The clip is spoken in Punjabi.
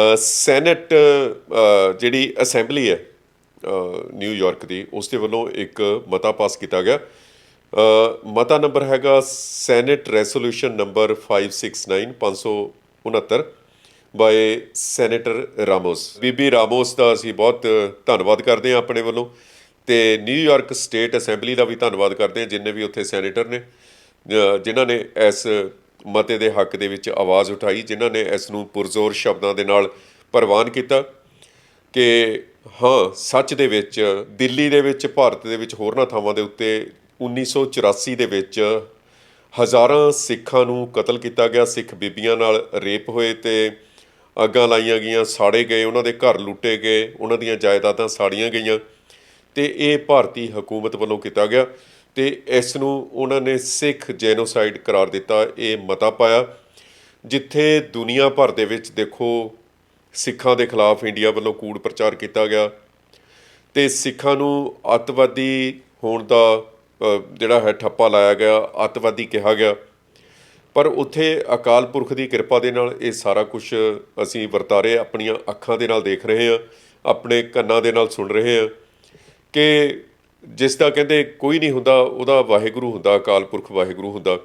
ਅ, ਸੈਨੇਟ ਜਿਹੜੀ ਅਸੈਂਬਲੀ ਹੈ ਅ, ਨਿਊਯਾਰਕ ਦੀ ਉਸ ਦੇ ਵੱਲੋਂ ਇੱਕ ਮਤਾ ਪਾਸ ਕੀਤਾ ਗਿਆ। ਮਤਾ ਨੰਬਰ ਹੈਗਾ senate resolution number 569 569 by senator Ramos. Bibi Ramos ਦਾ ਅਸੀਂ ਬਹੁਤ ਧੰਨਵਾਦ ਕਰਦੇ ਹਾਂ ਆਪਣੇ ਵੱਲੋਂ ਤੇ ਨਿਊਯਾਰਕ ਸਟੇਟ ਅਸੈਂਬਲੀ ਦਾ ਵੀ ਧੰਨਵਾਦ ਕਰਦੇ ਹਾਂ ਜਿੰਨੇ ਵੀ ਉੱਥੇ ਸੈਨੇਟਰ ਨੇ ਜਿਨ੍ਹਾਂ ਨੇ ਇਸ ਮਤੇ ਦੇ ਹੱਕ ਦੇ ਵਿੱਚ ਆਵਾਜ਼ ਉਠਾਈ, ਜਿਨ੍ਹਾਂ ਨੇ ਇਸ ਨੂੰ ਪੁਰਜ਼ੋਰ ਸ਼ਬਦਾਂ ਦੇ ਨਾਲ ਪ੍ਰਵਾਨ ਕੀਤਾ ਕਿ ਹਾਂ, ਸੱਚ ਦੇ ਵਿੱਚ, ਦਿੱਲੀ ਦੇ ਵਿੱਚ, ਭਾਰਤ ਦੇ ਵਿੱਚ ਹੋਰਨਾਂ ਥਾਵਾਂ ਦੇ ਉੱਤੇ 1984 ਦੇ ਵਿੱਚ ਹਜ਼ਾਰਾਂ ਸਿੱਖਾਂ ਨੂੰ ਕਤਲ ਕੀਤਾ ਗਿਆ। ਸਿੱਖ ਬੀਬੀਆਂ ਨਾਲ ਰੇਪ ਹੋਏ ਤੇ ਅੱਗਾਂ ਲਾਈਆਂ ਗਈਆਂ, ਸਾੜੇ ਗਏ, ਉਹਨਾਂ ਦੇ ਘਰ ਲੁੱਟੇ ਗਏ, ਉਹਨਾਂ ਦੀਆਂ ਜਾਇਦਾਦਾਂ ਸਾੜੀਆਂ ਗਈਆਂ ਤੇ ਇਹ ਭਾਰਤੀ ਹਕੂਮਤ ਵੱਲੋਂ ਕੀਤਾ ਗਿਆ। ਤੇ ਇਸ ਨੂੰ ਉਹਨਾਂ ਨੇ ਸਿੱਖ ਜੈਨੋਸਾਈਡ ਕਰਾਰ ਦਿੱਤਾ, ਇਹ ਮਤਾ ਪਾਇਆ, ਜਿੱਥੇ ਦੁਨੀਆ ਭਰ ਦੇ ਵਿੱਚ ਦੇਖੋ ਸਿੱਖਾਂ ਦੇ ਖਿਲਾਫ ਇੰਡੀਆ ਵੱਲੋਂ ਕੂੜ ਪ੍ਰਚਾਰ ਕੀਤਾ ਗਿਆ ਤੇ ਸਿੱਖਾਂ ਨੂੰ ਅੱਤਵਾਦੀ ਹੋਣ ਦਾ ਜਿਹੜਾ ਹੈ ਠੱਪਾ ਲਾਇਆ ਗਿਆ, ਅੱਤਵਾਦੀ ਕਿਹਾ ਗਿਆ। ਪਰ ਉੱਥੇ ਅਕਾਲ ਪੁਰਖ ਦੀ ਕਿਰਪਾ ਦੇ ਨਾਲ ਇਹ ਸਾਰਾ ਕੁਝ ਅਸੀਂ ਵਰਤਾਰੇ ਆਪਣੀਆਂ ਅੱਖਾਂ ਦੇ ਨਾਲ ਦੇਖ ਰਹੇ ਹਾਂ, ਆਪਣੇ ਕੰਨਾਂ ਦੇ ਨਾਲ ਸੁਣ ਰਹੇ ਹਾਂ ਕਿ ਜਿਸ ਦਾ ਕਹਿੰਦੇ ਕੋਈ ਨਹੀਂ ਹੁੰਦਾ ਉਹਦਾ ਵਾਹਿਗੁਰੂ ਹੁੰਦਾ ਅਕਾਲ ਪੁਰਖ ਵਾਹਿਗੁਰੂ ਹੁੰਦਾ।